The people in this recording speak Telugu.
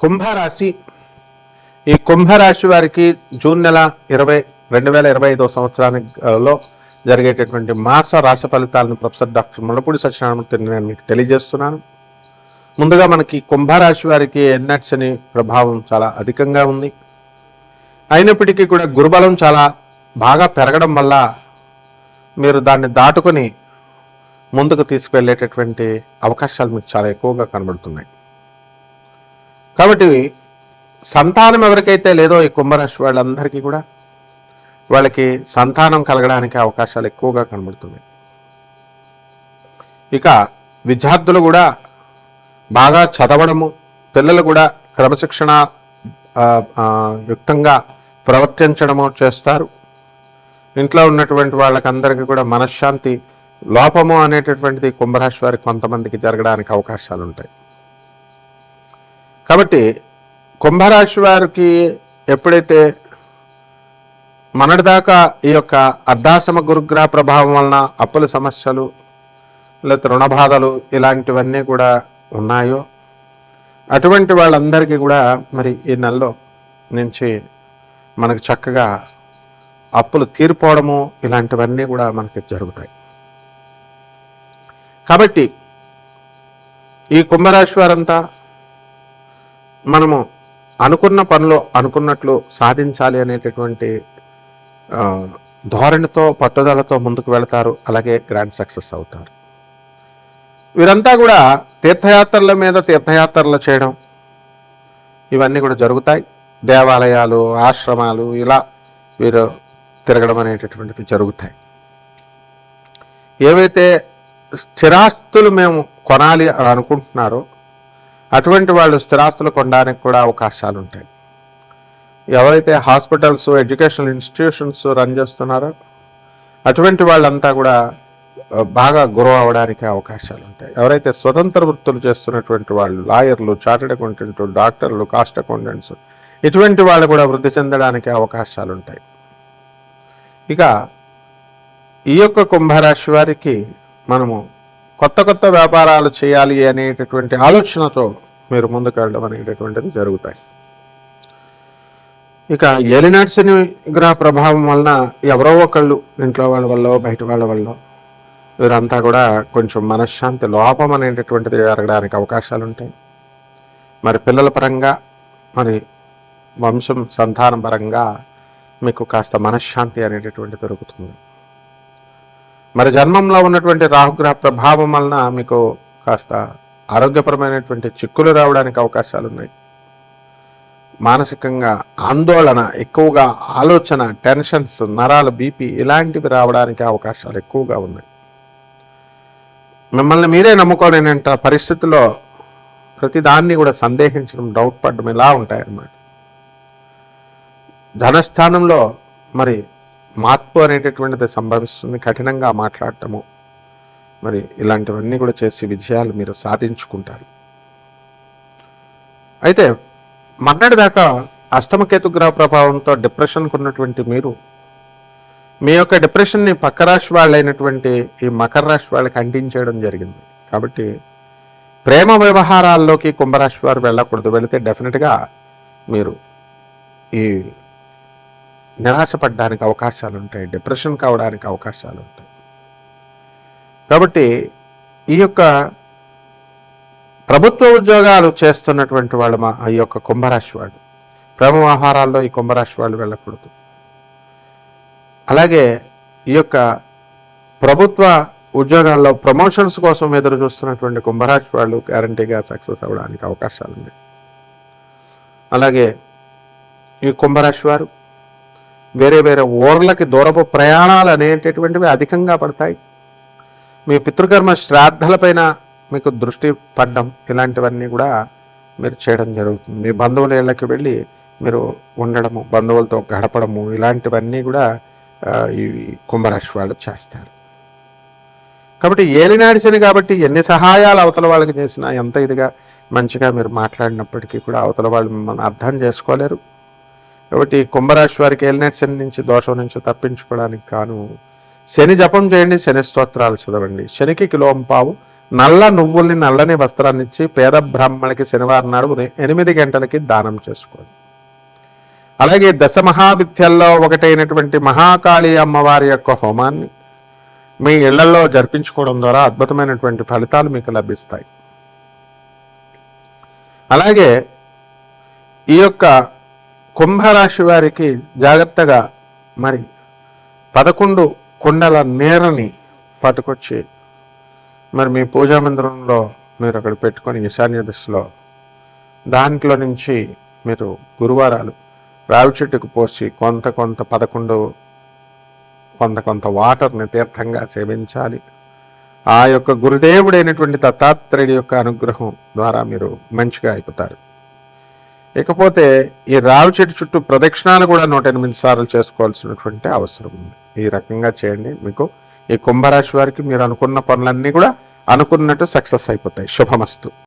కుంభరాశి. ఈ కుంభరాశి వారికి జూన్ నెల ఇరవై రెండు వేల ఇరవై ఐదో సంవత్సరానిలో జరిగేటటువంటి మాస రాశి ఫలితాలను ప్రొఫెసర్ డాక్టర్ ముళ్ళపూడి సత్యనారాయణమూర్తి నేను మీకు తెలియజేస్తున్నాను. ముందుగా మనకి కుంభరాశి వారికి ఎన్నట్స్ అని ప్రభావం చాలా అధికంగా ఉంది. అయినప్పటికీ కూడా గురుబలం చాలా బాగా పెరగడం వల్ల మీరు దాన్ని దాటుకొని ముందుకు తీసుకువెళ్ళేటటువంటి అవకాశాలు మీకు చాలా ఎక్కువగా కనబడుతున్నాయి. కాబట్టి సంతానం ఎవరికైతే లేదో ఈ కుంభరాశి వాళ్ళందరికీ కూడా వాళ్ళకి సంతానం కలగడానికి అవకాశాలు ఎక్కువగా కనబడుతున్నాయి. ఇక విద్యార్థులు కూడా బాగా చదవడము పిల్లలు కూడా క్రమశిక్షణ యుక్తంగా ప్రవర్తించడము చేస్తారు. ఇంట్లో ఉన్నటువంటి వాళ్ళకందరికీ కూడా మనశ్శాంతి లోపము అనేటటువంటిది కుంభరాశి వారికి కొంతమందికి జరగడానికి అవకాశాలు ఉంటాయి కాబట్టి కుంభరాశి వారికి ఎప్పుడైతే మొన్నటిదాకా ఈ యొక్క అర్ధాశ్రమ గురుగ్రహ ప్రభావం వలన అప్పుల సమస్యలు లేకపోతే రుణ బాధలు ఇలాంటివన్నీ కూడా ఉన్నాయో అటువంటి వాళ్ళందరికీ కూడా మరి ఈ నెలలో నుంచి మనకు చక్కగా అప్పులు తీరిపోవడము ఇలాంటివన్నీ కూడా మనకి జరుగుతాయి. కాబట్టి ఈ కుంభరాశి వారంతా మనము అనుకున్న పనులు అనుకున్నట్లు సాధించాలి అనేటటువంటి ధోరణితో పట్టుదలతో ముందుకు వెళతారు. అలాగే గ్రాండ్ సక్సెస్ అవుతారు. వీరంతా కూడా తీర్థయాత్రల మీద తీర్థయాత్రలు చేయడం ఇవన్నీ కూడా జరుగుతాయి. దేవాలయాలు ఆశ్రమాలు ఇలా వీరు తిరగడం అనేటటువంటిది జరుగుతాయి. ఏవైతే స్థిరాస్తులు మేము కొనాలి అని అనుకుంటున్నారో అటువంటి వాళ్ళు స్థిరాస్తులు కొనడానికి కూడా అవకాశాలు ఉంటాయి ఎవరైతే హాస్పిటల్స్ ఎడ్యుకేషనల్ ఇన్స్టిట్యూషన్స్ రన్ చేస్తున్నారో అటువంటి వాళ్ళంతా కూడా బాగా గ్రో అవడానికి అవకాశాలు ఉంటాయి ఎవరైతే స్వతంత్ర వృత్తులు చేస్తున్నటువంటి వాళ్ళు లాయర్లు చార్టెడ్ అకౌంటెంట్ డాక్టర్లు కాస్ట్ అకౌంటెంట్స్ ఇటువంటి వాళ్ళు కూడా వృద్ధి చెందడానికి అవకాశాలు ఉంటాయి ఇక ఈ యొక్క కుంభరాశి వారికి మనము కొత్త కొత్త వ్యాపారాలు చేయాలి అనేటటువంటి ఆలోచనతో మీరు ముందుకు వెళ్ళడం అనేటటువంటిది జరుగుతాయి. ఇక ఎలినాట్స్ని గ్రహ ప్రభావం వలన ఎవరో ఒకళ్ళు ఇంట్లో వాళ్ళ వల్ల బయట వాళ్ళ వల్ల వీరంతా కూడా కొంచెం మనశ్శాంతి లోపం అనేటటువంటిది జరగడానికి అవకాశాలు ఉంటాయి. మరి పిల్లల పరంగా మరి వంశం సంతాన పరంగా మీకు కాస్త మనశ్శాంతి అనేటటువంటి దొరుకుతుంది మరి జన్మంలో ఉన్నటువంటి రాహుగ్రహ ప్రభావం వలన మీకు కాస్త ఆరోగ్యపరమైనటువంటి చిక్కులు రావడానికి అవకాశాలు ఉన్నాయి మానసికంగా ఆందోళన ఎక్కువగా ఆలోచన టెన్షన్స్ నరాలు బీపీ ఇలాంటివి రావడానికి అవకాశాలు ఎక్కువగా ఉన్నాయి. మిమ్మల్ని మీరే నమ్ముకోలేనంత పరిస్థితుల్లో ప్రతిదాన్ని కూడా సందేహించడం డౌట్ పడడం ఇలా ఉంటాయన్నమాట. ధనస్థానంలో మరి మార్పు అనేటటువంటిది సంభవిస్తుంది. కఠినంగా మాట్లాడటము మరి ఇలాంటివన్నీ కూడా చేసి విజయాలు మీరు సాధించుకుంటారు. అయితే మర్నాడు దాకా అష్టమకేతు గ్రహ ప్రభావంతో డిప్రెషన్కు ఉన్నటువంటి మీరు మీ యొక్క డిప్రెషన్ని పక్క రాశి వాళ్ళైనటువంటి ఈ మకర రాశి వాళ్ళకి అంటించేయడం జరిగింది. కాబట్టి ప్రేమ వ్యవహారాల్లోకి కుంభరాశి వారు వెళ్ళకూడదు. వెళితే డెఫినెట్గా మీరు ఈ నిరాశపడడానికి అవకాశాలు ఉంటాయి డిప్రెషన్ కావడానికి అవకాశాలు ఉంటాయి కాబట్టి ఈ యొక్క ప్రభుత్వ ఉద్యోగాలు చేస్తున్నటువంటి వాళ్ళు మా ఈ యొక్క కుంభరాశి వాళ్ళు. ప్రేమ వ్యవహారాల్లో ఈ కుంభరాశి వాళ్ళు వెళ్ళకూడదు. అలాగే ఈ యొక్క ప్రభుత్వ ఉద్యోగాల్లో ప్రమోషన్స్ కోసం ఎదురు చూస్తున్నటువంటి కుంభరాశి వాళ్ళు గ్యారంటీగా సక్సెస్ అవ్వడానికి అవకాశాలు ఉన్నాయి అలాగే ఈ కుంభరాశి వారు వేరే వేరే ఊర్లకి దూరపు ప్రయాణాలు అనేటటువంటివి అధికంగా పడతాయి. మీ పితృకర్మ శ్రాద్ధలపైన మీకు దృష్టి పడ్డం ఇలాంటివన్నీ కూడా మీరు చేయడం జరుగుతుంది. మీ బంధువుల ఇళ్ళకి వెళ్ళి మీరు ఉండడము బంధువులతో గడపడము ఇలాంటివన్నీ కూడా ఈ కుంభరాశి వాళ్ళు చేస్తారు. కాబట్టి ఏలినాడిసని కాబట్టి ఎన్ని సహాయాలు అవతల వాళ్ళకి చేసినా ఎంత ఇదిగా మంచిగా మీరు మాట్లాడినప్పటికీ కూడా అవతల వాళ్ళు మిమ్మల్ని అర్థం చేసుకోలేరు. కాబట్టి కుంభరాశి వారికి ఏలినాటి శని నుంచి దోషం నుంచి తప్పించుకోవడానికి కాను శని జపం చేయండి శని స్తోత్రాలు చదవండి. శనికి కిలోం పావు. నల్ల నువ్వుల్ని నల్లని వస్త్రాన్ని ఇచ్చి పేద బ్రాహ్మణికి శనివారం నాడు ఉదయం ఎనిమిది గంటలకి దానం చేసుకోండి. అలాగే దశ మహావిద్యల్లో ఒకటైనటువంటి మహాకాళి అమ్మవారి యొక్క హోమాన్ని మీ ఇళ్ళలో జరిపించుకోవడం ద్వారా అద్భుతమైనటువంటి ఫలితాలు మీకు లభిస్తాయి. అలాగే ఈ యొక్క కుంభరాశి వారికి జాగ్రత్తగా మరి పదకొండు కుండల నీరని పట్టుకొచ్చి మరి మీ పూజా మందిరంలో మీరు అక్కడ పెట్టుకొని ఈశాన్య దశలో దాంట్లో నుంచి మీరు గురువారాలు రావి చెట్టుకు పోసి కొంత కొంత పదకొండు కొంత కొంత వాటర్ని తీర్థంగా సేవించాలి. ఆ యొక్క గురుదేవుడైనటువంటి దత్తాత్రేయుడి యొక్క అనుగ్రహం ద్వారా మీరు మంచిగా అయిపోతారు. ఇకపోతే ఈ రావి చెట్టు చుట్టూ ప్రదక్షిణాలు కూడా నూట ఎనిమిది సార్లు చేసుకోవాల్సినటువంటి అవసరం ఉంది. ఈ రకంగా చేయండి. మీకు ఈ కుంభరాశి వారికి మీరు అనుకున్న పనులన్నీ కూడా అనుకున్నట్టు సక్సెస్ అయిపోతాయి. శుభమస్తు.